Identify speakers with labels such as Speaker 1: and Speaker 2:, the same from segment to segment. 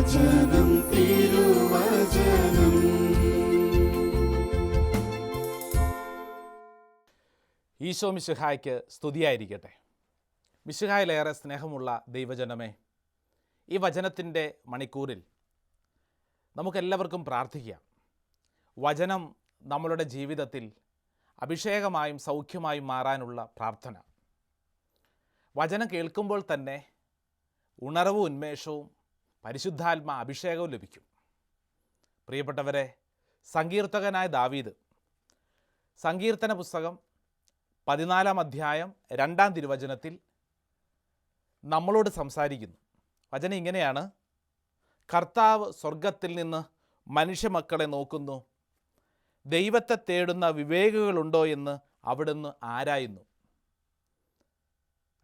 Speaker 1: തിരുവചനം തിരുവചനം.
Speaker 2: ഈശോ മിശിഹായ്ക്ക് സ്തുതിയായിരിക്കട്ടെ. മിശിഹായിലേറെ സ്നേഹമുള്ള ദൈവജനമേ ഈ വചനത്തിന്റെ മണിക്കൂറിൽ നമുക്കെല്ലാവർക്കും പ്രാർത്ഥിക്കാം. വചനം നമ്മളുടെ ജീവിതത്തിൽ അഭിഷേകമായും സൗഖ്യമായും മാറാനുള്ള പ്രാർത്ഥന. വചനം കേൾക്കുമ്പോൾ തന്നെ ഉണർവും ഉന്മേഷവും പരിശുദ്ധാത്മ അഭിഷേകവും ലഭിക്കും. പ്രിയപ്പെട്ടവരെ സങ്കീർത്തകനായ ദാവീദ് സങ്കീർത്തന പുസ്തകം പതിനാലാം അധ്യായം രണ്ടാം തിരുവചനത്തിൽ നമ്മളോട് സംസാരിക്കുന്നു. വചനം ഇങ്ങനെയാണ്. കർത്താവ് സ്വർഗത്തിൽ നിന്ന് മനുഷ്യമക്കളെ നോക്കുന്നു. ദൈവത്തെ തേടുന്ന വിവേകുകളുണ്ടോ എന്ന് അവിടുന്ന് ആരായുന്നു?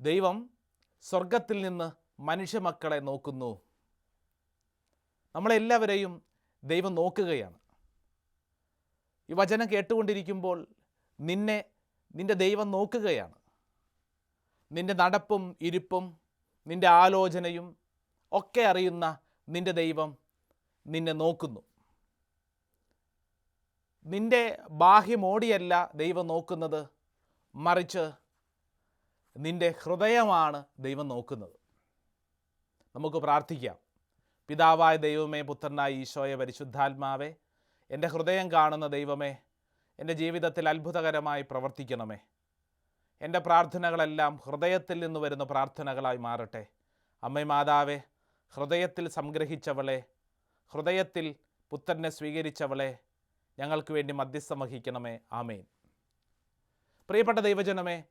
Speaker 2: ദൈവം സ്വർഗത്തിൽ നിന്ന് മനുഷ്യമക്കളെ നോക്കുന്നു. നമ്മളെല്ലാവരെയും ദൈവം നോക്കുകയാണ്. ഈ വചനം കേട്ടുകൊണ്ടിരിക്കുമ്പോൾ നിന്നെ നിന്റെ ദൈവം നോക്കുകയാണ്. നിന്റെ നടപ്പും ഇരിപ്പും നിന്റെ ആലോചനയും ഒക്കെ അറിയുന്ന നിന്റെ ദൈവം നിന്നെ നോക്കുന്നു. നിന്റെ ബാഹ്യമോടിയല്ല ദൈവം നോക്കുന്നത് മറിച്ച് നിന്റെ ഹൃദയമാണ് ദൈവം നോക്കുന്നത്. നമുക്ക് പ്രാർത്ഥിക്കാം. പിതാവായ ദൈവമേ പുത്രനായ ഈശോയെ പരിശുദ്ധാത്മാവേ എന്റെ ഹൃദയം കാണുന്ന ദൈവമേ എന്റെ ജീവിതത്തിൽ അത്ഭുതകരമായി പ്രവർത്തിക്കണമേ. എന്റെ പ്രാർത്ഥനകളെല്ലാം ഹൃദയത്തിൽ നിന്ന് വരുന്ന പ്രാർത്ഥനകളായി മാറട്ടെ. അമ്മ മാതാവേ ഹൃദയത്തിൽ സംഗ്രഹിച്ചവളെ ഹൃദയത്തിൽ പുത്രനെ സ്വീകരിച്ചവളെ ഞങ്ങൾക്ക് വേണ്ടി മധ്യസ്ഥം വഹിക്കണമേ. ആമേൻ. പ്രിയപ്പെട്ട ദൈവജനമേ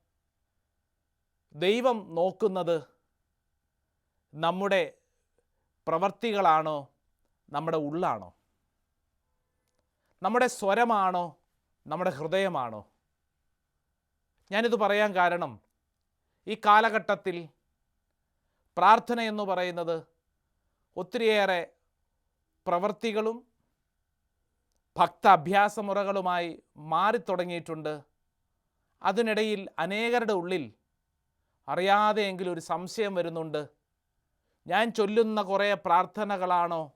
Speaker 2: ദൈവം നോക്കുന്നത് നമ്മുടെ പ്രവർത്തികളാണോ? നമ്മുടെ ഉള്ളാണോ? നമ്മുടെ സ്വരമാണോ? നമ്മുടെ ഹൃദയമാണോ? ഞാനിത് പറയാൻ കാരണം ഈ കാലഘട്ടത്തിൽ പ്രാർത്ഥന എന്ന് പറയുന്നത് ഒത്തിരിയേറെ പ്രവൃത്തികളും ഭക്ത അഭ്യാസമുറകളുമായി മാറിത്തുടങ്ങിയിട്ടുണ്ട്. അതിനിടയിൽ അനേകരുടെ ഉള്ളിൽ അറിയാതെയെങ്കിലും ഒരു സംശയം വരുന്നുണ്ട്. ഞാൻ ചൊല്ലുന്ന കുറേ പ്രാർത്ഥനകളാണോ?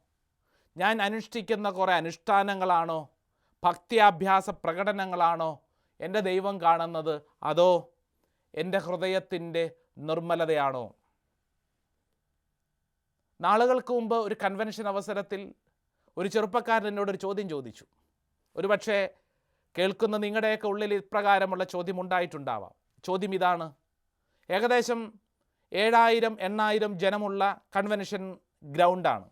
Speaker 2: ഞാൻ അനുഷ്ഠിക്കുന്ന കുറേ അനുഷ്ഠാനങ്ങളാണോ? ഭക്തിയാഭ്യാസ പ്രകടനങ്ങളാണോ എന്റെ ദൈവം കാണുന്നത്? അതോ എന്റെ ഹൃദയത്തിന്റെ നിർമ്മലതയാണോ? നാളുകൾക്ക് മുമ്പ് ഒരു കൺവെൻഷൻ അവസരത്തിൽ ഒരു ചെറുപ്പക്കാരൻ എന്നോട് ഒരു ചോദ്യം ചോദിച്ചു. ഒരുപക്ഷെ കേൾക്കുന്ന നിങ്ങളുടെയൊക്കെ ഉള്ളിൽ ഇപ്രകാരമുള്ള ചോദ്യം ഉണ്ടായിട്ടുണ്ടാവാം. ചോദ്യം ഇതാണ്. ഏകദേശം ഏഴായിരം എണ്ണായിരം ജനമുള്ള കൺവെൻഷൻ ഗ്രൗണ്ടാണ്.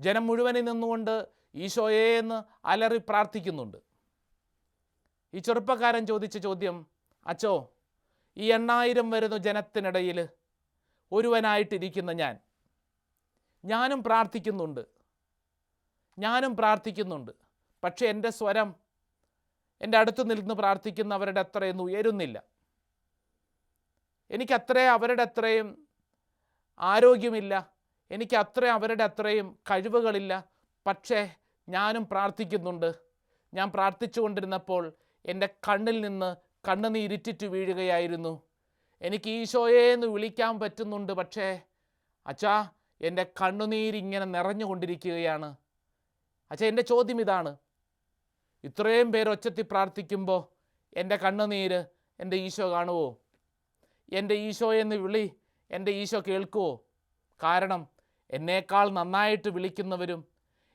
Speaker 2: ജനം മുഴുവനിൽ നിന്നുകൊണ്ട് ഈശോയെ എന്ന് അലറി പ്രാർത്ഥിക്കുന്നുണ്ട്. ഈ ചെറുപ്പക്കാരൻ ചോദിച്ച ചോദ്യം അച്ചോ ഈ എണ്ണായിരം വരുന്ന ജനത്തിനിടയിൽ ഒരുവനായിട്ടിരിക്കുന്ന ഞാൻ. ഞാനും പ്രാർത്ഥിക്കുന്നുണ്ട്. ഞാനും പ്രാർത്ഥിക്കുന്നുണ്ട്. പക്ഷേ എന്റെ സ്വരം എന്റെ അടുത്ത് നിൽന്ന് പ്രാർത്ഥിക്കുന്നവരുടെ അത്രയൊന്നും ഉയരുന്നില്ല. എനിക്ക് അത്രയും അവരുടെ അത്രയും ആരോഗ്യമില്ല. എനിക്ക് അത്രയും അവരുടെ അത്രയും കഴിവുകളില്ല. പക്ഷേ ഞാനും പ്രാർത്ഥിക്കുന്നുണ്ട്. ഞാൻ പ്രാർത്ഥിച്ചു കൊണ്ടിരുന്നപ്പോൾ എന്റെ കണ്ണിൽ നിന്ന് കണ്ണുനീരിറ്റിറ്റ് വീഴുകയായിരുന്നു. എനിക്ക് ഈശോയെ എന്ന് വിളിക്കാൻ പറ്റുന്നുണ്ട്. പക്ഷേ അച്ഛാ എന്റെ കണ്ണുനീരിങ്ങനെ നിറഞ്ഞുകൊണ്ടിരിക്കുകയാണ് അച്ഛാ എന്റെ ചോദ്യം ഇതാണ്. ഇത്രയും പേര് ഒച്ചത്തി പ്രാർത്ഥിക്കുമ്പോൾ എന്റെ കണ്ണുനീര് എന്റെ ഈശോ കാണുമോ എന്റെ ഈശോ എന്ന് വിളി എന്റെ ഈശോ കേൾക്കുമോ കാരണം എന്നേക്കാൾ നന്നായിട്ട് വിളിക്കുന്നവരും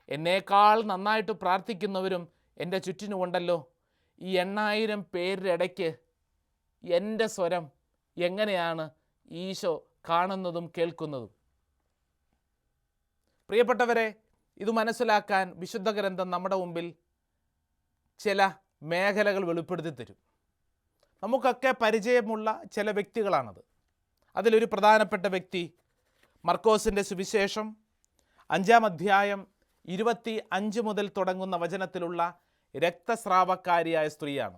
Speaker 2: എന്നേക്കാൾ നന്നായിട്ട് പ്രാർത്ഥിക്കുന്നവരും എന്റെ ചുറ്റിനുമുണ്ടല്ലോ. ഈ എണ്ണായിരം പേരുടെ ഇടയ്ക്ക് എന്റെ സ്വരം എങ്ങനെയാണ് ഈശോ കാണുന്നതും കേൾക്കുന്നതും? പ്രിയപ്പെട്ടവരെ ഇത് മനസ്സിലാക്കാൻ വിശുദ്ധ ഗ്രന്ഥം നമ്മുടെ മുമ്പിൽ ചില മേഖലകൾ വെളിപ്പെടുത്തി തരും നമുക്കൊക്കെ പരിചയമുള്ള ചില വ്യക്തികളാണത്. അതിലൊരു പ്രധാനപ്പെട്ട വ്യക്തി മർക്കോസിന്റെ സുവിശേഷം അഞ്ചാം അധ്യായം ഇരുപത്തി അഞ്ച് മുതൽ തുടങ്ങുന്ന വചനത്തിലുള്ള രക്തസ്രാവക്കാരിയായ സ്ത്രീയാണ്.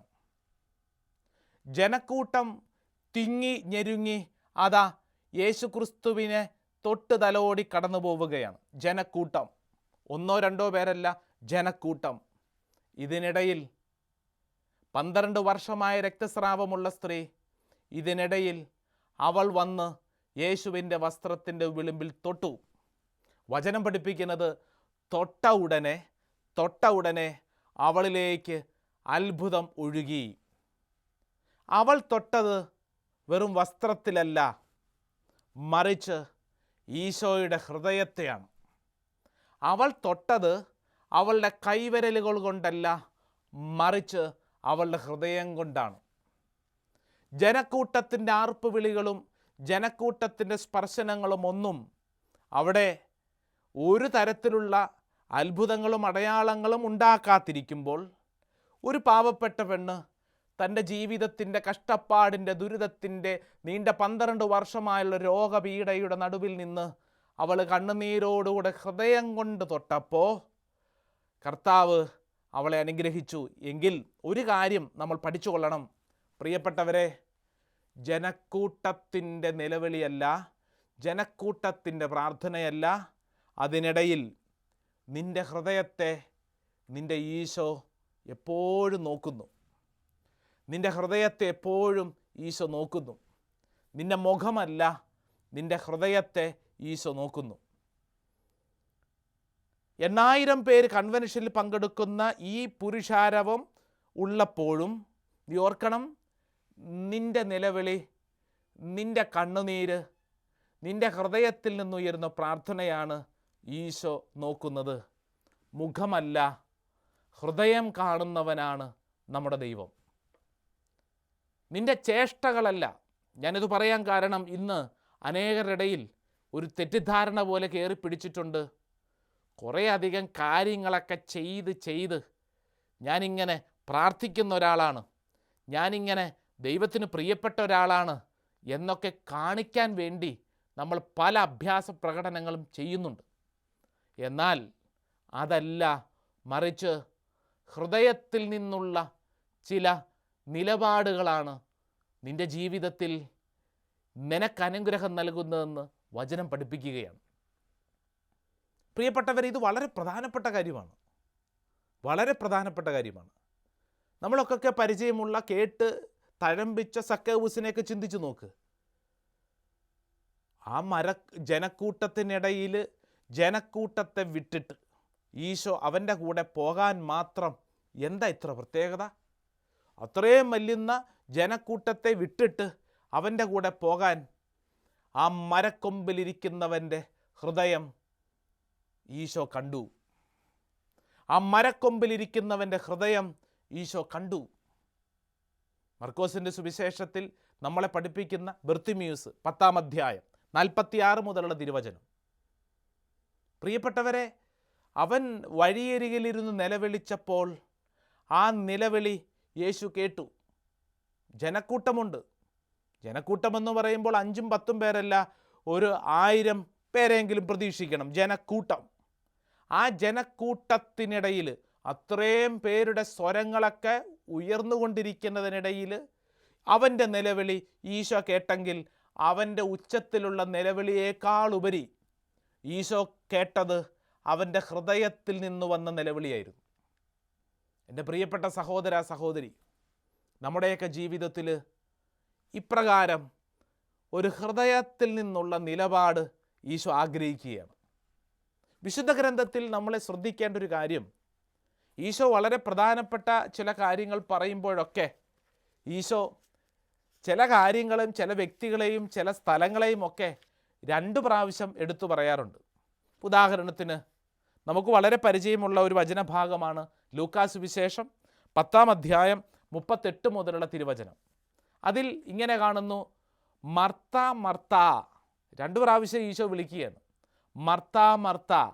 Speaker 2: ജനക്കൂട്ടം തിങ്ങി ഞെരുങ്ങി അതാ യേശുക്രിസ്തുവിനെ തൊട്ട് തലോടി കടന്നു പോവുകയാണ്. ജനക്കൂട്ടം. ഒന്നോ രണ്ടോ പേരല്ല ജനക്കൂട്ടം. ഇതിനിടയിൽ പന്ത്രണ്ട് വർഷമായ രക്തസ്രാവമുള്ള സ്ത്രീ ഇതിനിടയിൽ അവൾ വന്ന് യേശുവിന്റെ വസ്ത്രത്തിന്റെ വിളിമ്പിൽ തൊട്ടു. വചനം പഠിപ്പിക്കുന്നത് തൊട്ട ഉടനെ തൊട്ട ഉടനെ അവളിലേക്ക് അത്ഭുതം ഒഴുകി. അവൾ തൊട്ടത് വെറും വസ്ത്രത്തിലല്ല മറിച്ച് ഈശോയുടെ ഹൃദയത്തെയാണ്. അവൾ തൊട്ടത് അവളുടെ കൈവിരലുകൾ കൊണ്ടല്ല മറിച്ച് അവളുടെ ഹൃദയം കൊണ്ടാണ്. ജനക്കൂട്ടത്തിന്റെ ആർപ്പ് വിളികളും ജനക്കൂട്ടത്തിന്റെ സ്പർശനങ്ങളും ഒന്നും അവിടെ ഒരു തരത്തിലുള്ള അത്ഭുതങ്ങളും അടയാളങ്ങളും ഉണ്ടാക്കാതിരിക്കുമ്പോൾ ഒരു പാവപ്പെട്ട പെണ്ണ് തന്റെ ജീവിതത്തിന്റെ കഷ്ടപ്പാടിന്റെ ദുരിതത്തിന്റെ നീണ്ട പന്ത്രണ്ട് വർഷമായുള്ള രോഗപീഡയുടെ നടുവിൽ നിന്ന് അവൾ കണ്ണുനീരോടുകൂടെ ഹൃദയം കൊണ്ട് തൊട്ടപ്പോൾ കർത്താവ് അവളെ അനുഗ്രഹിച്ചു. എങ്കിൽ ഒരു കാര്യം നമ്മൾ പഠിച്ചുകൊള്ളണം പ്രിയപ്പെട്ടവരെ ജനക്കൂട്ടത്തിന്റെ നിലവിളിയല്ല ജനക്കൂട്ടത്തിന്റെ പ്രാർത്ഥനയല്ല. അതിനിടയിൽ നിന്റെ ഹൃദയത്തെ നിന്റെ ഈശോ എപ്പോഴും നോക്കുന്നു. നിന്റെ ഹൃദയത്തെ എപ്പോഴും ഈശോ നോക്കുന്നു. നിന്റെ മുഖമല്ല നിന്റെ ഹൃദയത്തെ ഈശോ നോക്കുന്നു. എണ്ണായിരം പേര് കൺവെൻഷനിൽ പങ്കെടുക്കുന്ന ഈ പുരുഷാരവം ഉള്ളപ്പോഴും നീ ഓർക്കണം നിന്റെ നിലവിളി നിന്റെ കണ്ണുനീര് നിന്റെ ഹൃദയത്തിൽ നിന്നുയരുന്ന പ്രാർത്ഥനയാണ് ഈശോ നോക്കുന്നത്. മുഖമല്ല ഹൃദയം കാണുന്നവനാണ് നമ്മുടെ ദൈവം. നിന്റെ ചേഷ്ടകളല്ല. ഞാനിത് പറയാൻ കാരണം ഇന്ന് അനേകരുടെ ഇടയിൽ ഒരു തെറ്റിദ്ധാരണ പോലെ കയറി പിടിച്ചിട്ടുണ്ട്. കുറേ അധികം കാര്യങ്ങളൊക്കെ ചെയ്ത് ചെയ്ത് ഞാനിങ്ങനെ പ്രാർത്ഥിക്കുന്ന ഒരാളാണ്. ഞാനിങ്ങനെ ദൈവത്തിന് പ്രിയപ്പെട്ട ഒരാളാണ് എന്നൊക്കെ കാണിക്കാൻ വേണ്ടി നമ്മൾ പല അഭ്യാസ പ്രകടനങ്ങളും ചെയ്യുന്നുണ്ട്. എന്നാൽ അതല്ല മറിച്ച് ഹൃദയത്തിൽ നിന്നുള്ള ചില നിലപാടുകളാണ് നിന്റെ ജീവിതത്തിൽ നിനക്കനുഗ്രഹം നൽകുന്നതെന്ന് വചനം പഠിപ്പിക്കുകയാണ്. പ്രിയപ്പെട്ടവർ ഇത് വളരെ പ്രധാനപ്പെട്ട കാര്യമാണ്. വളരെ പ്രധാനപ്പെട്ട കാര്യമാണ്. നമ്മളൊക്കെ പരിചയമുള്ള കേട്ട് തഴമ്പിച്ച സക്കേവൂസിനെയൊക്കെ ചിന്തിച്ചു നോക്ക്. ആ മര ജനക്കൂട്ടത്തിനിടയിൽ ജനക്കൂട്ടത്തെ വിട്ടിട്ട് ഈശോ അവന്റെ കൂടെ പോകാൻ മാത്രം എന്താ ഇത്ര പ്രത്യേകത? അത്രയും വല്യുന്ന ജനക്കൂട്ടത്തെ വിട്ടിട്ട് അവന്റെ കൂടെ പോകാൻ ആ മരക്കൊമ്പിലിരിക്കുന്നവന്റെ ഹൃദയം ഈശോ കണ്ടു. ആ മരക്കൊമ്പിലിരിക്കുന്നവന്റെ ഹൃദയം ഈശോ കണ്ടു. മർക്കോസിന്റെ സുവിശേഷത്തിൽ നമ്മളെ പഠിപ്പിക്കുന്ന ബെർത്തിമ്യൂസ് പത്താം അധ്യായം നാൽപ്പത്തിയാറ് മുതലുള്ള തിരുവചനം. പ്രിയപ്പെട്ടവരെ അവൻ വഴിയരികിലിരുന്ന് നിലവിളിച്ചപ്പോൾ ആ നിലവിളി യേശു കേട്ടു. ജനക്കൂട്ടമുണ്ട്. ജനക്കൂട്ടമെന്ന് പറയുമ്പോൾ അഞ്ചും പത്തും പേരല്ല ഒരു ആയിരം പേരെങ്കിലും പ്രതീക്ഷിക്കണം. ജനക്കൂട്ടം. ആ ജനക്കൂട്ടത്തിനിടയിൽ അത്രയും പേരുടെ സ്വരങ്ങളൊക്കെ ഉയർന്നുകൊണ്ടിരിക്കുന്നതിനിടയിൽ അവന്റെ നിലവിളി ഈശോ കേട്ടെങ്കിൽ അവന്റെ ഉച്ചത്തിലുള്ള നിലവിളിയേക്കാൾ ഉപരി ഈശോ കേട്ടത് അവന്റെ ഹൃദയത്തിൽ നിന്ന് വന്ന നിലവിളിയായിരുന്നു. എന്റെ പ്രിയപ്പെട്ട സഹോദര സഹോദരി നമ്മുടെയൊക്കെ ജീവിതത്തിൽ ഇപ്രകാരം ഒരു ഹൃദയത്തിൽ നിന്നുള്ള നിലപാട് ഈശോ ആഗ്രഹിക്കുകയാണ്. വിശുദ്ധ ഗ്രന്ഥത്തിൽ നമ്മളെ ശ്രദ്ധിക്കേണ്ട ഒരു കാര്യം ഈശോ വളരെ പ്രധാനപ്പെട്ട ചില കാര്യങ്ങൾ പറയുമ്പോഴൊക്കെ ഈശോ ചില കാര്യങ്ങളും ചില വ്യക്തികളെയും ചില സ്ഥലങ്ങളെയും ഒക്കെ രണ്ട് പ്രാവശ്യം എടുത്തു പറയാറുണ്ട്. ഉദാഹരണത്തിന് നമുക്ക് വളരെ പരിചയമുള്ള ഒരു വചനഭാഗമാണ് ലൂക്കാസ് വിശേഷം പത്താം അധ്യായം മുപ്പത്തെട്ട് മുതലുള്ള തിരുവചനം. അതിൽ ഇങ്ങനെ കാണുന്നു മർത്ത മർത്ത രണ്ട് പ്രാവശ്യം ഈശോ വിളിക്കുകയാണ്. മർത്ത മർത്ത.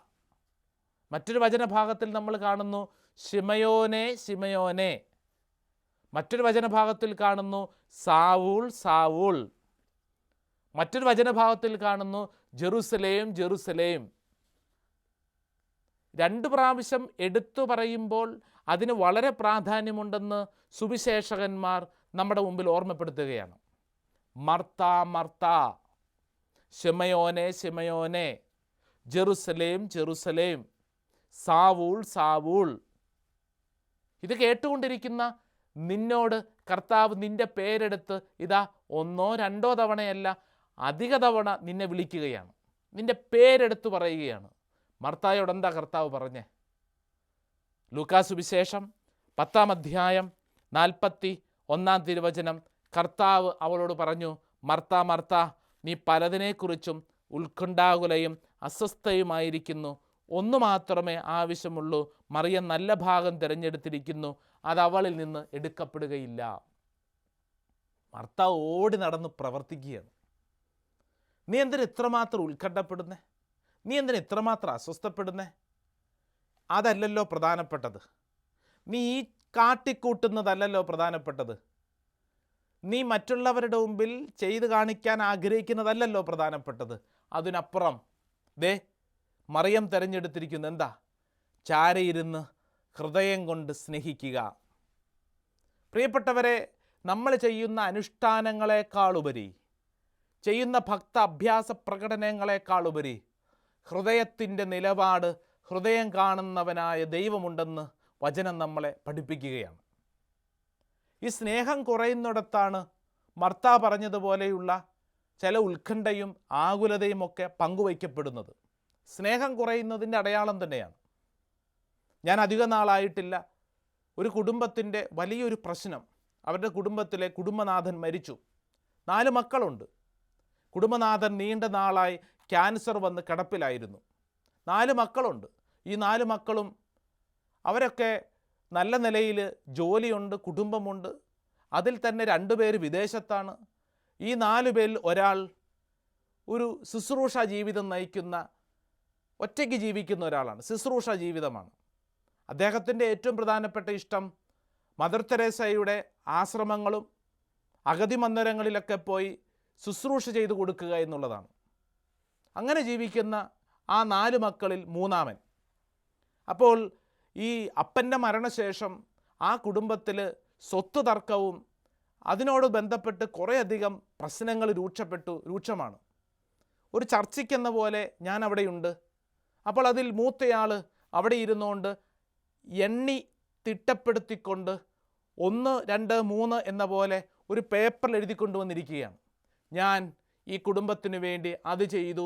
Speaker 2: മറ്റൊരു വചനഭാഗത്തിൽ നമ്മൾ കാണുന്നു ശിമയോനെ ശിമയോനെ. മറ്റൊരു വചനഭാഗത്തിൽ കാണുന്നു സാവൂൾ സാവൂൾ. മറ്റൊരു വചനഭാഗത്തിൽ കാണുന്നു ജെറുസലേം ജെറുസലേം. രണ്ട് പ്രാവശ്യം എടുത്തു പറയുമ്പോൾ അതിന് വളരെ പ്രാധാന്യമുണ്ടെന്ന് സുവിശേഷകന്മാർ നമ്മുടെ മുമ്പിൽ ഓർമ്മപ്പെടുത്തുകയാണ്. Martha Martha. ശിമയോനെ ശിമയോനെ. Jerusalem Jerusalem. Saul Saul. ഇത് കേട്ടുകൊണ്ടിരിക്കുന്ന നിന്നോട് കർത്താവ് നിന്റെ പേരെടുത്ത് ഇതാ ഒന്നോ രണ്ടോ തവണയല്ല അധിക തവണ നിന്നെ വിളിക്കുകയാണ്. നിന്റെ പേരെടുത്ത് പറയുകയാണ്. മർത്തായോട് എന്താ കർത്താവ് പറഞ്ഞേ? ലൂക്കാസ് വിശേഷം പത്താം അധ്യായം നാൽപ്പത്തി ഒന്നാം തിരുവചനം കർത്താവ് അവളോട് പറഞ്ഞു മർത്ത മർത്ത നീ പലതിനെക്കുറിച്ചും ഉത്കണ്ഠാകുലയും അസ്വസ്ഥയുമായിരിക്കുന്നു. ഒന്നു മാത്രമേ ആവശ്യമുള്ളൂ. മറിയം നല്ല ഭാഗം തിരഞ്ഞെടുത്തിരിക്കുന്നു. അത് അവളിൽ നിന്ന് എടുക്കപ്പെടുകയില്ല. ഭർത്താവ് ഓടി നടന്ന് പ്രവർത്തിക്കുകയാണ്. നീ എന്തിന് ഇത്രമാത്രം ഉത്കണ്ഠപ്പെടുന്നേ? നീ എന്തിന് ഇത്രമാത്രം അസ്വസ്ഥപ്പെടുന്നേ? അതല്ലല്ലോ പ്രധാനപ്പെട്ടത്. നീ ഈ കാട്ടിക്കൂട്ടുന്നതല്ലല്ലോ പ്രധാനപ്പെട്ടത്. നീ മറ്റുള്ളവരുടെ മുമ്പിൽ ചെയ്തു കാണിക്കാൻ ആഗ്രഹിക്കുന്നതല്ലല്ലോ പ്രധാനപ്പെട്ടത്. അതിനപ്പുറം ദേ മറിയം തിരഞ്ഞെടുത്തിരിക്കുന്ന എന്താ? ചാരയിരുന്ന് ഹൃദയം കൊണ്ട് സ്നേഹിക്കുക. പ്രിയപ്പെട്ടവരെ നമ്മൾ ചെയ്യുന്ന അനുഷ്ഠാനങ്ങളെക്കാളുപരി ചെയ്യുന്ന ഭക്ത അഭ്യാസ പ്രകടനങ്ങളെക്കാളുപരി ഹൃദയത്തിന്റെ നിലപാട് ഹൃദയം കാണുന്നവനായ ദൈവമുണ്ടെന്ന് വചനം നമ്മളെ പഠിപ്പിക്കുകയാണ്. ഈ സ്നേഹം കുറയുന്നിടത്താണ് മർത്ത പറഞ്ഞതുപോലെയുള്ള ചില ഉത്കണ്ഠയും ആകുലതയും ഒക്കെ പങ്കുവയ്ക്കപ്പെടുന്നത്. സ്നേഹം കുറയുന്നതിന്റെ അടയാളം തന്നെയാണ്. ഞാൻ അധിക നാളായിട്ടില്ല. ഒരു കുടുംബത്തിന്റെ വലിയൊരു പ്രശ്നം. അവരുടെ കുടുംബത്തിലെ കുടുംബനാഥൻ മരിച്ചു. നാല് മക്കളുണ്ട്. കുടുംബനാഥൻ നീണ്ട നാളായി ക്യാൻസർ വന്ന് കിടപ്പിലായിരുന്നു. നാല് മക്കളുണ്ട്. ഈ നാല് മക്കളും അവരൊക്കെ നല്ല നിലയിൽ ജോലിയുണ്ട് കുടുംബമുണ്ട്. അതിൽ തന്നെ രണ്ടുപേര് വിദേശത്താണ്. ഈ നാലു പേരിൽ ഒരാൾ ഒരു ശുശ്രൂഷ ജീവിതം നയിക്കുന്ന ഒറ്റയ്ക്ക് ജീവിക്കുന്ന ഒരാളാണ്. ശുശ്രൂഷ ജീവിതമാണ്. അദ്ദേഹത്തിന്റെ ഏറ്റവും പ്രധാനപ്പെട്ട ഇഷ്ടം മദർ തെരേസയുടെ ആശ്രമങ്ങളും അഗതി മന്ദിരങ്ങളിലൊക്കെ പോയി ശുശ്രൂഷ ചെയ്തു കൊടുക്കുക എന്നുള്ളതാണ്. അങ്ങനെ ജീവിക്കുന്ന ആ നാല് മക്കളിൽ മൂന്നാമൻ. അപ്പോൾ ഈ അപ്പന്റെ മരണശേഷം ആ കുടുംബത്തിൽ സ്വത്ത് തർക്കവും അതിനോട് ബന്ധപ്പെട്ട് കുറേയധികം പ്രശ്നങ്ങൾ രൂക്ഷപ്പെട്ടു രൂക്ഷമാണ്. ഒരു ചർച്ചയ്ക്കെന്ന പോലെ ഞാൻ അവിടെയുണ്ട്. അപ്പോൾ അതിൽ മൂത്തയാൾ അവിടെ ഇരുന്നുകൊണ്ട് എണ്ണി തിട്ടപ്പെടുത്തിക്കൊണ്ട് ഒന്ന് രണ്ട് മൂന്ന് എന്ന പോലെ ഒരു പേപ്പറിൽ എഴുതി കൊണ്ടുവന്നിരിക്കുകയാണ് ഞാൻ ഈ കുടുംബത്തിന് വേണ്ടി അത് ചെയ്തു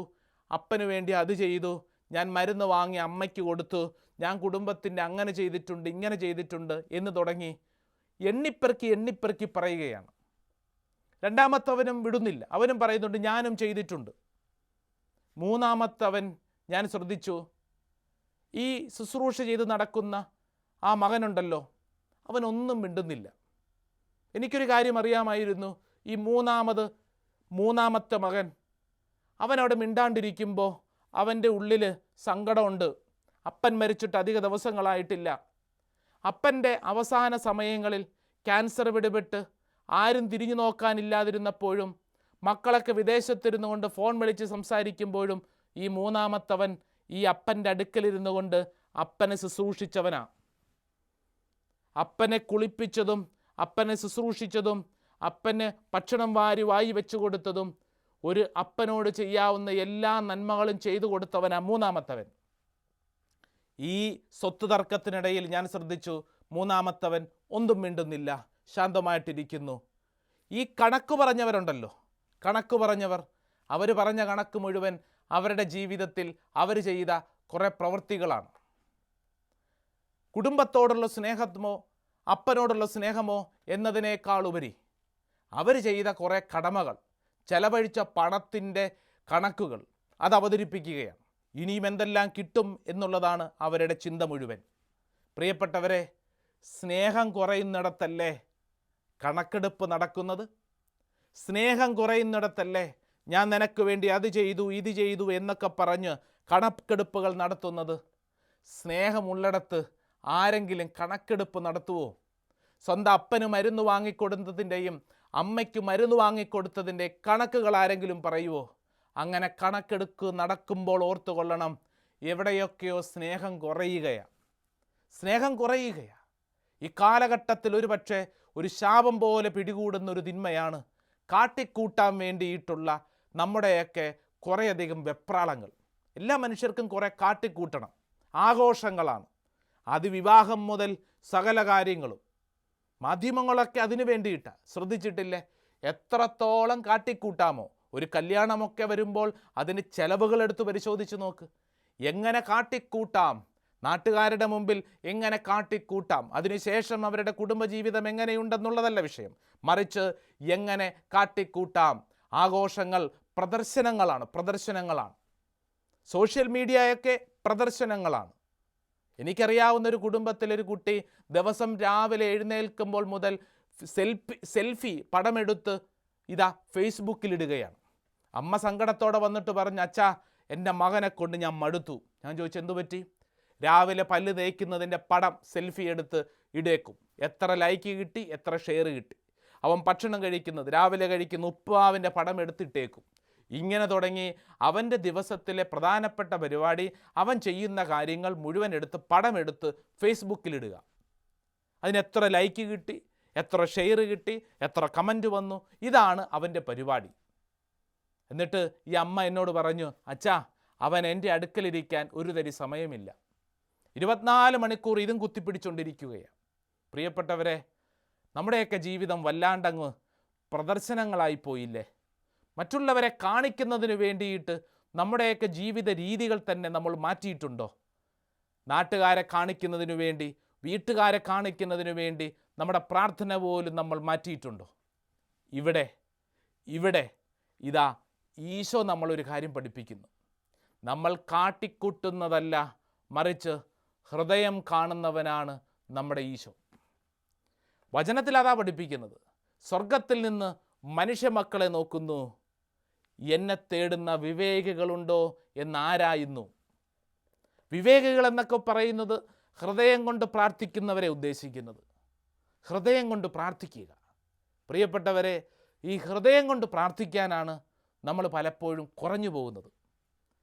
Speaker 2: അപ്പന് വേണ്ടി അത് ചെയ്തു ഞാൻ മരുന്ന് വാങ്ങി അമ്മയ്ക്ക് കൊടുത്തു ഞാൻ കുടുംബത്തിന്റെ അങ്ങനെ ചെയ്തിട്ടുണ്ട് ഇങ്ങനെ ചെയ്തിട്ടുണ്ട് എന്ന് തുടങ്ങി എണ്ണിപ്പെറുക്കി എണ്ണിപ്പെറുക്കി പറയുകയാണ്. രണ്ടാമത്തവനും വിടുന്നില്ല. അവനും പറയുന്നുണ്ട് ഞാനും ചെയ്തിട്ടുണ്ട്. മൂന്നാമത്തവൻ ഞാൻ ശ്രദ്ധിച്ചു ഈ ശുശ്രൂഷ ചെയ്ത് നടക്കുന്ന ആ മകനുണ്ടല്ലോ അവനൊന്നും മിണ്ടുന്നില്ല. എനിക്കൊരു കാര്യം അറിയാമായിരുന്നു ഈ മൂന്നാമത് മൂന്നാമത്തെ മകൻ അവനവിടെ മിണ്ടാണ്ടിരിക്കുമ്പോൾ അവന്റെ ഉള്ളിൽ സങ്കടമുണ്ട്. അപ്പൻ മരിച്ചിട്ട് അധിക ദിവസങ്ങളായിട്ടില്ല. അപ്പന്റെ അവസാന സമയങ്ങളിൽ ക്യാൻസർ പിടിപെട്ട് ആരും തിരിഞ്ഞു നോക്കാനില്ലാതിരുന്നപ്പോഴും മക്കളൊക്കെ വിദേശത്തിരുന്നു കൊണ്ട് ഫോൺ വിളിച്ച് സംസാരിക്കുമ്പോഴും ഈ മൂന്നാമത്തവൻ ഈ അപ്പന്റെ അടുക്കലിരുന്നു കൊണ്ട് അപ്പനെ ശുശ്രൂഷിച്ചവനാ. അപ്പനെ കുളിപ്പിച്ചതും അപ്പനെ ശുശ്രൂഷിച്ചതും അപ്പന് ഭക്ഷണം വാരി വായി വെച്ചു കൊടുത്തതും ഒരു അപ്പനോട് ചെയ്യാവുന്ന എല്ലാ നന്മകളും ചെയ്തു കൊടുത്തവനാ മൂന്നാമത്തവൻ. ഈ സ്വത്ത് തർക്കത്തിനിടയിൽ ഞാൻ ശ്രദ്ധിച്ചു. മൂന്നാമത്തവൻ ഒന്നും മിണ്ടുന്നില്ല. ശാന്തമായിട്ടിരിക്കുന്നു. ഈ കണക്ക് പറഞ്ഞവരുണ്ടല്ലോ. കണക്ക് പറഞ്ഞവർ. അവർ പറഞ്ഞ കണക്ക് മുഴുവൻ അവരുടെ ജീവിതത്തിൽ അവർ ചെയ്ത കുറേ പ്രവൃത്തികളാണ്. കുടുംബത്തോടുള്ള സ്നേഹമോ അപ്പനോടുള്ള സ്നേഹമോ എന്നതിനേക്കാൾ എന്നതിനേക്കാളുപരി അവർ ചെയ്ത കുറേ കടമകൾ ചെലവഴിച്ച പണത്തിന്റെ കണക്കുകൾ അത് അവതരിപ്പിക്കുകയാണ്. ഇനിയും എന്തെല്ലാം കിട്ടും എന്നുള്ളതാണ് അവരുടെ ചിന്ത മുഴുവൻ. പ്രിയപ്പെട്ടവരെ സ്നേഹം കുറയുന്നിടത്തല്ലേ കണക്കെടുപ്പ് നടക്കുന്നത്? സ്നേഹം കുറയുന്നിടത്തല്ലേ ഞാൻ നിനക്ക് വേണ്ടി അത് ചെയ്തു ഇത് ചെയ്തു എന്നൊക്കെ പറഞ്ഞ് കണക്കെടുപ്പുകൾ നടത്തുന്നത്? സ്നേഹമുള്ളിടത്ത് ആരെങ്കിലും കണക്കെടുപ്പ് നടത്തുവോ? സ്വന്തം അപ്പന് മരുന്ന് വാങ്ങിക്കൊടുത്തതിന്റെയും അമ്മയ്ക്ക് മരുന്ന് വാങ്ങിക്കൊടുത്തതിന്റെ കണക്കുകൾ ആരെങ്കിലും പറയുവോ? അങ്ങനെ കണക്കെടുക്ക് നടക്കുമ്പോൾ ഓർത്തുകൊള്ളണം എവിടെയൊക്കെയോ സ്നേഹം കുറയുകയാണ് സ്നേഹം കുറയുകയാണ് ഈ കാലഘട്ടത്തിൽ ഒരു പക്ഷേ ഒരു ശാപം പോലെ പിടികൂടുന്ന ഒരു തിന്മയാണ് കാട്ടിക്കൂട്ടാൻ വേണ്ടിയിട്ടുള്ള നമ്മുടെയൊക്കെ കുറേയധികം വെപ്രാളങ്ങൾ. എല്ലാ മനുഷ്യർക്കും കുറേ കാട്ടിക്കൂട്ടണം ആഘോഷങ്ങളാണ്. അത് വിവാഹം മുതൽ സകല കാര്യങ്ങളും. മാധ്യമങ്ങളൊക്കെ അതിനു വേണ്ടിയിട്ടാണ് ശ്രദ്ധിച്ചിട്ടില്ലേ? എത്രത്തോളം കാട്ടിക്കൂട്ടാമോ? ഒരു കല്യാണമൊക്കെ വരുമ്പോൾ അതിന് ചെലവുകൾ എടുത്ത് പരിശോധിച്ച് നോക്ക്. എങ്ങനെ കാട്ടിക്കൂട്ടാം? നാട്ടുകാരുടെ മുമ്പിൽ എങ്ങനെ കാട്ടിക്കൂട്ടാം? അതിനുശേഷം അവരുടെ കുടുംബജീവിതം എങ്ങനെയുണ്ടെന്നുള്ളതല്ല വിഷയം. മറിച്ച് എങ്ങനെ കാട്ടിക്കൂട്ടാം? ആഘോഷങ്ങൾ പ്രദർശനങ്ങളാണ് പ്രദർശനങ്ങളാണ്. സോഷ്യൽ മീഡിയയൊക്കെ പ്രദർശനങ്ങളാണ്. എനിക്കറിയാവുന്ന ഒരു കുടുംബത്തിലൊരു കുട്ടി ദിവസം രാവിലെ എഴുന്നേൽക്കുമ്പോൾ മുതൽ സെൽഫി സെൽഫി പടമെടുത്ത് ഇതാ ഫേസ്ബുക്കിലിടുകയാണ്. അമ്മ സങ്കടത്തോടെ വന്നിട്ട് പറഞ്ഞു അച്ഛാ എന്റെ മകനെ കൊണ്ട് ഞാൻ മടുത്തു. ഞാൻ ചോദിച്ചു എന്തു പറ്റി? രാവിലെ പല്ല് തേക്കുന്നതിന്റെ പടം സെൽഫി എടുത്ത് ഇടേക്കും. എത്ര ലൈക്ക് കിട്ടി എത്ര ഷെയർ കിട്ടി. അവൻ ഭക്ഷണം കഴിക്കുന്നത് രാവിലെ കഴിക്കുന്ന ഉപ്പാവിന്റെ പടം എടുത്തിട്ടേക്കും. ഇങ്ങനെ തുടങ്ങി അവന്റെ ദിവസത്തിലെ പ്രധാനപ്പെട്ട പരിപാടി അവൻ ചെയ്യുന്ന കാര്യങ്ങൾ മുഴുവൻ എടുത്ത് പടമെടുത്ത് ഫേസ്ബുക്കിലിടുക അതിന് എത്ര ലൈക്ക് കിട്ടി എത്ര ഷെയർ കിട്ടി എത്ര കമന്റ് വന്നു ഇതാണ് അവന്റെ പരിപാടി. എന്നിട്ട് ഈ അമ്മ എന്നോട് പറഞ്ഞു അച്ഛാ അവൻ എന്റെ അടുക്കലിരിക്കാൻ ഒരു തരി സമയമില്ല. ഇരുപത്തിനാല് മണിക്കൂർ ഇതും കുത്തിപ്പിടിച്ചുകൊണ്ടിരിക്കുകയാണ് പ്രിയപ്പെട്ടവരെ നമ്മുടെയൊക്കെ ജീവിതം വല്ലാണ്ടങ്ങ് പ്രദർശനങ്ങളായി പോയില്ലേ? മറ്റുള്ളവരെ കാണിക്കുന്നതിന് വേണ്ടിയിട്ട് നമ്മുടെയൊക്കെ ജീവിത രീതികൾ തന്നെ നമ്മൾ മാറ്റിയിട്ടുണ്ടോ? നാട്ടുകാരെ കാണിക്കുന്നതിനു വേണ്ടി വീട്ടുകാരെ കാണിക്കുന്നതിനു വേണ്ടി നമ്മുടെ പ്രാർത്ഥന പോലും നമ്മൾ മാറ്റിയിട്ടുണ്ടോ? ഇവിടെ ഇവിടെ ഇതാ ഈശോ നമ്മളൊരു കാര്യം പഠിപ്പിക്കുന്നു. നമ്മൾ കാട്ടിക്കൂട്ടുന്നതല്ല മറിച്ച് ഹൃദയം കാണുന്നവനാണ് നമ്മുടെ ഈശോ. വചനത്തിൽ അതാ പഠിപ്പിക്കുന്നത്. സ്വർഗത്തിൽ നിന്ന് മനുഷ്യമക്കളെ നോക്കുന്നു. എന്നെ തേടുന്ന വിവേകികളുണ്ടോ എന്നാരായുന്നു? വിവേകികൾ എന്നൊക്കെ പറയുന്നത് ഹൃദയം കൊണ്ട് പ്രാർത്ഥിക്കുന്നവരെ ഉദ്ദേശിക്കുന്നത്. ഹൃദയം കൊണ്ട് പ്രാർത്ഥിക്കുക. പ്രിയപ്പെട്ടവരെ ഈ ഹൃദയം കൊണ്ട് പ്രാർത്ഥിക്കാനാണ് നമ്മൾ പലപ്പോഴും കുറഞ്ഞു പോകുന്നത്.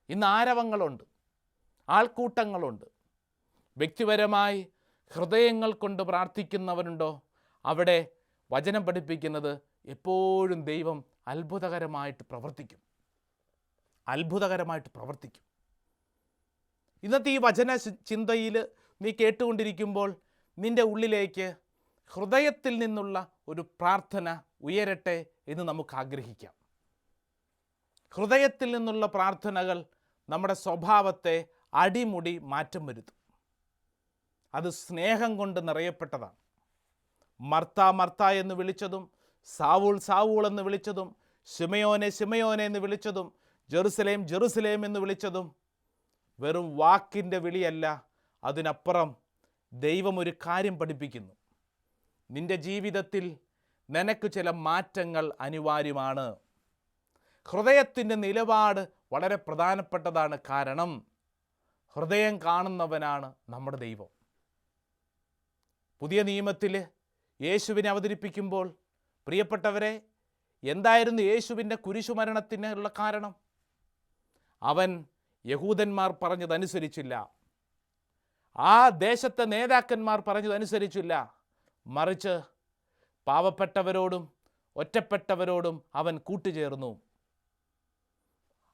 Speaker 2: ഇന്ന് ആരവങ്ങളുണ്ട് ആൾക്കൂട്ടങ്ങളുണ്ട്. വ്യക്തിപരമായി ഹൃദയങ്ങൾ കൊണ്ട് പ്രാർത്ഥിക്കുന്നവരുണ്ടോ? അവിടെ വചനം പഠിപ്പിക്കുന്നത് എപ്പോഴും ദൈവം അത്ഭുതകരമായിട്ട് പ്രവർത്തിക്കും. അത്ഭുതകരമായിട്ട് പ്രവർത്തിക്കും. ഇന്നത്തെ ഈ വചന ചിന്തയിൽ നീ കേട്ടുകൊണ്ടിരിക്കുമ്പോൾ നിന്റെ ഉള്ളിലേക്ക് ഹൃദയത്തിൽ നിന്നുള്ള ഒരു പ്രാർത്ഥന ഉയരട്ടെ എന്ന് നമുക്ക് ആഗ്രഹിക്കാം. ഹൃദയത്തിൽ നിന്നുള്ള പ്രാർത്ഥനകൾ നമ്മുടെ സ്വഭാവത്തെ അടിമുടി മാറ്റം വരുത്തും. അത് സ്നേഹം കൊണ്ട് നിറയപ്പെട്ടതാണ്. മർത്ത മർത്ത എന്ന് വിളിച്ചതും സാവൂൾ സാവൂൾ എന്ന് വിളിച്ചതും ശിമയോനെ ശിമയോനെ എന്ന് വിളിച്ചതും ജെറുസലേം ജെറുസലേം എന്ന് വിളിച്ചതും വെറും വാക്കിന്റെ വിളിയല്ല അതിനപ്പുറം ദൈവം ഒരു കാര്യം പഠിപ്പിക്കുന്നു. നിന്റെ ജീവിതത്തിൽ നിനക്ക് ചില മാറ്റങ്ങൾ അനിവാര്യമാണ്. ഹൃദയത്തിന്റെ നിലപാട് വളരെ പ്രധാനപ്പെട്ടതാണ് കാരണം ഹൃദയം കാണുന്നവനാണ് നമ്മുടെ ദൈവം. പുതിയ നിയമത്തിൽ യേശുവിനെ അവതരിപ്പിക്കുമ്പോൾ പ്രിയപ്പെട്ടവരെ എന്തായിരുന്നു യേശുവിന്റെ കുരിശുമരണത്തിനുള്ള കാരണം? അവൻ യഹൂദന്മാർ പറഞ്ഞതനുസരിച്ചില്ല. ആ ദേശത്തെ നേതാക്കന്മാർ പറഞ്ഞതനുസരിച്ചില്ല. മറിച്ച് പാവപ്പെട്ടവരോടും ഒറ്റപ്പെട്ടവരോടും അവൻ കൂട്ടുചേർന്നു.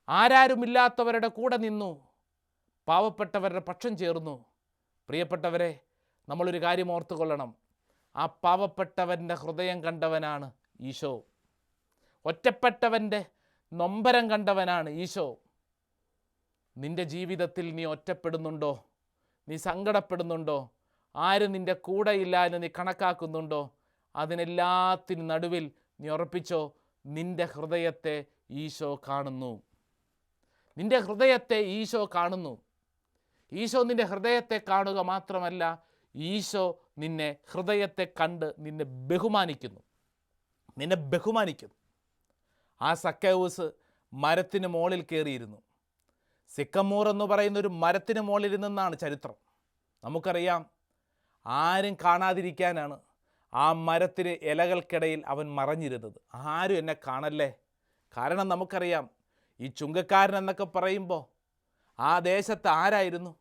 Speaker 2: ആരാരുമില്ലാത്തവരുടെ കൂടെ നിന്നു. പാവപ്പെട്ടവരുടെ പക്ഷം ചേർന്നു. പ്രിയപ്പെട്ടവരെ നമ്മളൊരു കാര്യം ഓർത്തുകൊള്ളണം. ആ പാവപ്പെട്ടവന്റെ ഹൃദയം കണ്ടവനാണ് ഈശോ. ഒറ്റപ്പെട്ടവന്റെ നൊമ്പരം കണ്ടവനാണ് ഈശോ. നിന്റെ ജീവിതത്തിൽ നീ ഒറ്റപ്പെടുന്നുണ്ടോ? നീ സങ്കടപ്പെടുന്നുണ്ടോ? ആരും നിന്റെ കൂടെയില്ല എന്ന് നീ കണക്കാക്കുന്നുണ്ടോ? അതിനെല്ലാത്തിനും നടുവിൽ നീ ഉറപ്പിച്ചോ നിന്റെ ഹൃദയത്തെ ഈശോ കാണുന്നു. നിന്റെ ഹൃദയത്തെ ഈശോ കാണുന്നു. ഈശോ നിന്റെ ഹൃദയത്തെ കാണുക മാത്രമല്ല ഈശോ നിന്നെ ഹൃദയത്തെ കണ്ട് നിന്നെ ബഹുമാനിക്കുന്നു. നിന്നെ ബഹുമാനിക്കുന്നു. ആ സക്കേവൂസ് മരത്തിന് മുകളിൽ കയറിയിരുന്നു. സിക്കമൂർ എന്ന് പറയുന്ന ഒരു മരത്തിന് മുകളിൽ നിന്നാണ് ചരിത്രം. നമുക്കറിയാം ആരും കാണാതിരിക്കാനാണ് ആ മരത്തിന് ഇലകൾക്കിടയിൽ അവൻ മറഞ്ഞിരുന്നത്. ആരും എന്നെ കാണല്ലേ? കാരണം നമുക്കറിയാം ഈ ചുങ്കക്കാരൻ എന്നൊക്കെ പറയുമ്പോൾ ആ ദേശത്ത് ആരായിരുന്നു?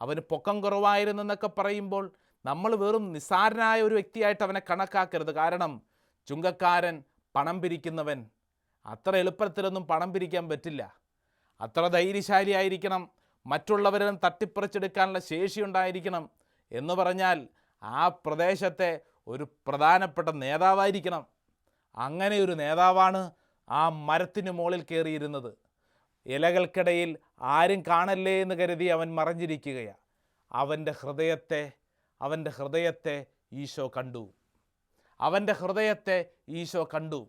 Speaker 2: അവന് പൊക്കം കുറവായിരുന്നു എന്നൊക്കെ പറയുമ്പോൾ നമ്മൾ വെറും നിസ്സാരനായ ഒരു വ്യക്തിയായിട്ട് അവനെ കണക്കാക്കരുത്. കാരണം ചുങ്കക്കാരൻ പണം പിരിക്കുന്നവൻ. അത്ര എളുപ്പത്തിലൊന്നും പണം പിരിക്കാൻ പറ്റില്ല. അത്ര ധൈര്യശാലിയായിരിക്കണം മറ്റുള്ളവരും തട്ടിപ്പറിച്ചെടുക്കാനുള്ള ശേഷി ഉണ്ടായിരിക്കണം എന്ന് പറഞ്ഞാൽ ആ പ്രദേശത്തെ ഒരു പ്രധാനപ്പെട്ട നേതാവായിരിക്കണം. അങ്ങനെ ഒരു നേതാവാണ് ആ മരത്തിന് മുകളിൽ കയറിയിരുന്നത്. ഇലകൾക്കിടയിൽ ആരും കാണല്ലേ എന്ന് കരുതി അവൻ മറഞ്ഞിരിക്കുകയാണ് അവന്റെ ഹൃദയത്തെ അവന്റെ ഹൃദയത്തെ ഈശോ കണ്ടു. അവന്റെ ഹൃദയത്തെ ഈശോ കണ്ടു.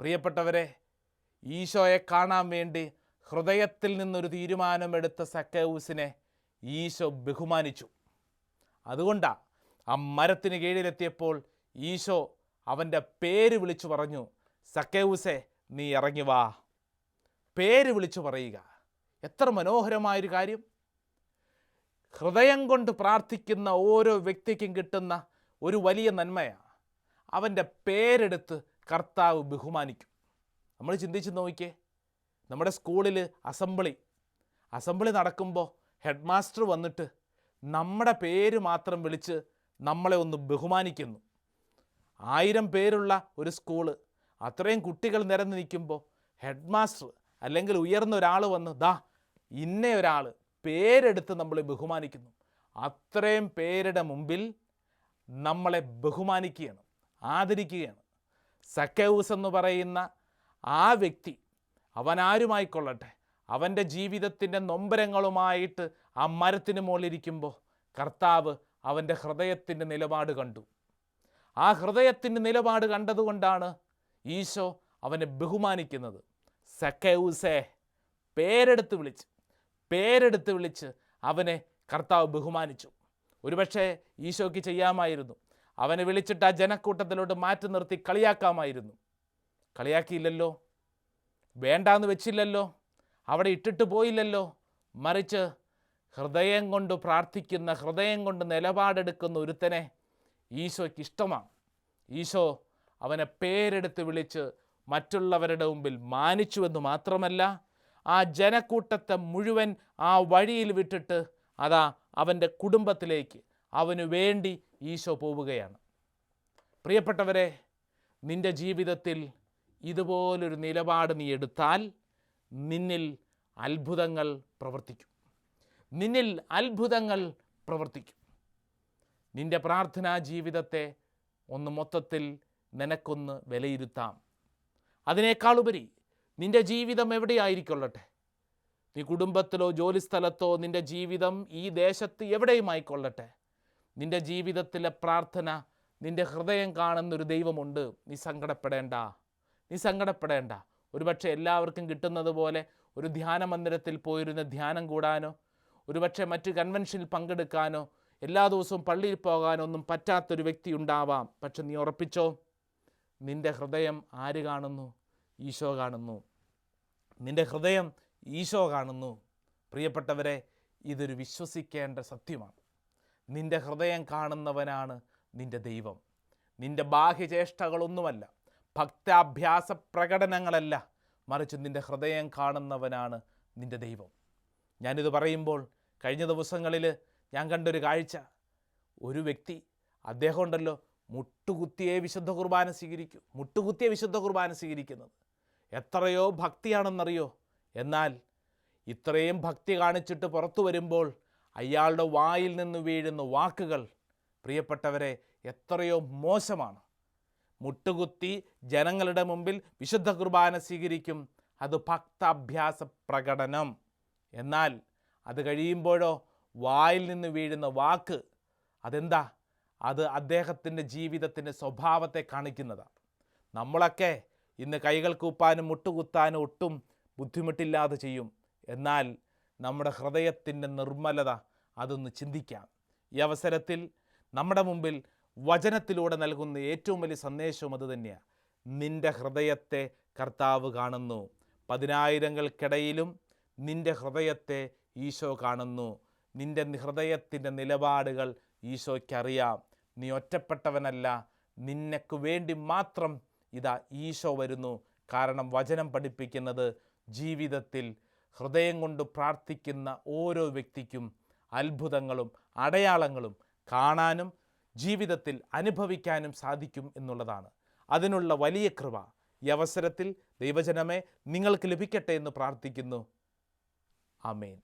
Speaker 2: പ്രിയപ്പെട്ടവരെ ഈശോയെ കാണാൻ വേണ്ടി ഹൃദയത്തിൽ നിന്നൊരു തീരുമാനമെടുത്ത സക്കേവൂസിനെ ഈശോ ബഹുമാനിച്ചു. അതുകൊണ്ടാണ് ആ മരത്തിന് കീഴിലെത്തിയപ്പോൾ ഈശോ അവന്റെ പേര് വിളിച്ചു പറഞ്ഞു സക്കേവൂസെ നീ ഇറങ്ങി വാ. പേര് വിളിച്ചു പറയുക. എത്ര മനോഹരമായൊരു കാര്യം. ഹൃദയം കൊണ്ട് പ്രാർത്ഥിക്കുന്ന ഓരോ വ്യക്തിക്കും കിട്ടുന്ന ഒരു വലിയ നന്മയാണ് അവന്റെ പേരെടുത്ത് കർത്താവ് ബഹുമാനിക്കും. നമ്മൾ ചിന്തിച്ച് നോക്കിയേ. നമ്മുടെ സ്കൂളിൽ അസംബ്ലി. അസംബ്ലി നടക്കുമ്പോൾ ഹെഡ് മാസ്റ്റർ വന്നിട്ട് നമ്മുടെ പേര് മാത്രം വിളിച്ച് നമ്മളെ ഒന്ന് ബഹുമാനിക്കുന്നു. ആയിരം പേരുള്ള ഒരു സ്കൂൾ. അത്രയും കുട്ടികൾ നിരന്ന് നിൽക്കുമ്പോൾ ഹെഡ് മാസ്റ്റർ അല്ലെങ്കിൽ ഉയർന്ന ഒരാൾ വന്ന് ദാ ഇന്ന ഒരാൾ പേരെടുത്ത് നമ്മളെ ബഹുമാനിക്കുന്നു. അത്രയും പേരുടെ മുമ്പിൽ നമ്മളെ ബഹുമാനിക്കുകയാണ് ആദരിക്കുകയാണ്. സക്കേവൂസ് എന്ന് പറയുന്ന ആ വ്യക്തി അവനാരുമായിക്കൊള്ളട്ടെ? അവന്റെ ജീവിതത്തിന്റെ നൊമ്പരങ്ങളുമായിട്ട് ആ മരത്തിന് മുകളിലിരിക്കുമ്പോൾ കർത്താവ് അവന്റെ ഹൃദയത്തിന്റെ നിലപാട് കണ്ടു. ആ ഹൃദയത്തിന്റെ നിലപാട് കണ്ടതുകൊണ്ടാണ് ഈശോ അവനെ ബഹുമാനിക്കുന്നത്. സക്കേവൂസേ പേരെടുത്ത് വിളിച്ച് പേരെടുത്ത് വിളിച്ച് അവനെ കർത്താവ് ബഹുമാനിച്ചു. ഒരുപക്ഷെ ഈശോയ്ക്ക് ചെയ്യാമായിരുന്നു. അവനെ വിളിച്ചിട്ട് ആ ജനക്കൂട്ടത്തിലോട്ട് മാറ്റി നിർത്തി കളിയാക്കാമായിരുന്നു. കളിയാക്കിയില്ലല്ലോ? വേണ്ടാന്ന് വെച്ചില്ലല്ലോ? അവിടെ ഇട്ടിട്ട് പോയില്ലല്ലോ? മറിച്ച് ഹൃദയം കൊണ്ട് പ്രാർത്ഥിക്കുന്ന ഹൃദയം കൊണ്ട് നിലപാടെടുക്കുന്ന ഒരുത്തനെ ഈശോയ്ക്ക് ഇഷ്ടമാണ്. ഈശോ അവനെ പേരെടുത്ത് വിളിച്ച് മറ്റുള്ളവരുടെ മുമ്പിൽ മാനിച്ചുവെന്ന് മാത്രമല്ല ആ ജനക്കൂട്ടത്തെ മുഴുവൻ ആ വഴിയിൽ വിട്ടിട്ട് അതാ അവന്റെ കുടുംബത്തിലേക്ക് അവന് വേണ്ടി ഈശോ പോവുകയാണ്. പ്രിയപ്പെട്ടവരെ നിന്റെ ജീവിതത്തിൽ ഇതുപോലൊരു നിലപാട് നീ എടുത്താൽ നിന്നിൽ അത്ഭുതങ്ങൾ പ്രവർത്തിക്കും. നിന്നിൽ അത്ഭുതങ്ങൾ പ്രവർത്തിക്കും. നിന്റെ പ്രാർത്ഥനാ ജീവിതത്തെ ഒന്ന് മൊത്തത്തിൽ നിനക്കൊന്ന് വിലയിരുത്താം. അതിനേക്കാളുപരി നിന്റെ ജീവിതം എവിടെയായിരിക്കൊള്ളട്ടെ? നീ കുടുംബത്തിലോ ജോലിസ്ഥലത്തോ നിന്റെ ജീവിതം ഈ ദേശത്ത് എവിടെയുമായിക്കൊള്ളട്ടെ? നിന്റെ ജീവിതത്തിലെ പ്രാർത്ഥന നിന്റെ ഹൃദയം കാണുന്നൊരു ദൈവമുണ്ട്. നീ സങ്കടപ്പെടേണ്ട. നീ സങ്കടപ്പെടേണ്ട. ഒരുപക്ഷെ എല്ലാവർക്കും കിട്ടുന്നത് പോലെ ഒരു ധ്യാന മന്ദിരത്തിൽ പോയിരുന്ന് ധ്യാനം കൂടാനോ ഒരുപക്ഷെ മറ്റ് കൺവെൻഷനിൽ പങ്കെടുക്കാനോ എല്ലാ ദിവസവും പള്ളിയിൽ പോകാനോ ഒന്നും പറ്റാത്തൊരു വ്യക്തി ഉണ്ടാവാം. പക്ഷെ നീ ഉറപ്പിച്ചോ? നിന്റെ ഹൃദയം ആര് കാണുന്നു? ഈശോ കാണുന്നു. നിന്റെ ഹൃദയം ഈശോ കാണുന്നു. പ്രിയപ്പെട്ടവരെ ഇതൊരു വിശ്വസിക്കേണ്ട സത്യമാണ്. നിന്റെ ഹൃദയം കാണുന്നവനാണ് നിന്റെ ദൈവം. നിന്റെ ബാഹ്യചേഷ്ടകളൊന്നുമല്ല ഭക്താഭ്യാസ പ്രകടനങ്ങളല്ല മറിച്ച് നിന്റെ ഹൃദയം കാണുന്നവനാണ് നിന്റെ ദൈവം. ഞാനിത് പറയുമ്പോൾ കഴിഞ്ഞ ദിവസങ്ങളിൽ ഞാൻ കണ്ടൊരു കാഴ്ച. ഒരു വ്യക്തി അദ്ദേഹം ഉണ്ടല്ലോ മുട്ടുകുത്തിയേ വിശുദ്ധ കുർബാന സ്വീകരിക്കും. മുട്ടുകുത്തിയ വിശുദ്ധ കുർബാന സ്വീകരിക്കുന്നത്. എത്രയോ ഭക്തിയാണെന്നറിയോ? എന്നാൽ ഇത്രയും ഭക്തി കാണിച്ചിട്ട് പുറത്തു വരുമ്പോൾ അയാളുടെ വായിൽ നിന്ന് വീഴുന്ന വാക്കുകൾ പ്രിയപ്പെട്ടവരെ എത്രയോ മോശമാണ്. മുട്ടുകുത്തി ജനങ്ങളുടെ മുമ്പിൽ വിശുദ്ധ കുർബാന സ്വീകരിക്കും. അത് ഭക്താഭ്യാസ പ്രകടനം. എന്നാൽ അത് കഴിയുമ്പോഴോ വായിൽ നിന്ന് വീഴുന്ന വാക്ക് അതെന്താ? അത് അദ്ദേഹത്തിന്റെ ജീവിതത്തിന്റെ സ്വഭാവത്തെ കാണിക്കുന്നതാണ്. നമ്മളൊക്കെ ഇന്ന് കൈകൾ കൂപ്പാനും മുട്ടുകുത്താനും ഒട്ടും ബുദ്ധിമുട്ടില്ലാതെ ചെയ്യും. എന്നാൽ നമ്മുടെ ഹൃദയത്തിന്റെ നിർമ്മലത അതൊന്ന് ചിന്തിക്കാം. ഈ അവസരത്തിൽ നമ്മുടെ മുമ്പിൽ വചനത്തിലൂടെ നൽകുന്ന ഏറ്റവും വലിയ സന്ദേശവും അത് തന്നെയാണ്. നിന്റെ ഹൃദയത്തെ കർത്താവ് കാണുന്നു. പതിനായിരങ്ങൾക്കിടയിലും നിന്റെ ഹൃദയത്തെ ഈശോ കാണുന്നു. നിന്റെ ഹൃദയത്തിന്റെ നിലപാടുകൾ ഈശോയ്ക്കറിയാം നീ ഒറ്റപ്പെട്ടവനല്ല. നിനക്ക് വേണ്ടി മാത്രം ഇതാ ഈശോ വരുന്നു. കാരണം വചനം പഠിപ്പിക്കുന്നത് ജീവിതത്തിൽ ഹൃദയം കൊണ്ട് പ്രാർത്ഥിക്കുന്ന ഓരോ വ്യക്തിക്കും അത്ഭുതങ്ങളും അടയാളങ്ങളും കാണാനും ജീവിതത്തിൽ അനുഭവിക്കാനും സാധിക്കും എന്നുള്ളതാണ്. അതിനുള്ള വലിയ കൃപ ഈ അവസരത്തിൽ ദൈവജനമേ നിങ്ങൾക്ക് ലഭിക്കട്ടെ എന്ന് പ്രാർത്ഥിക്കുന്നു. ആമേൻ.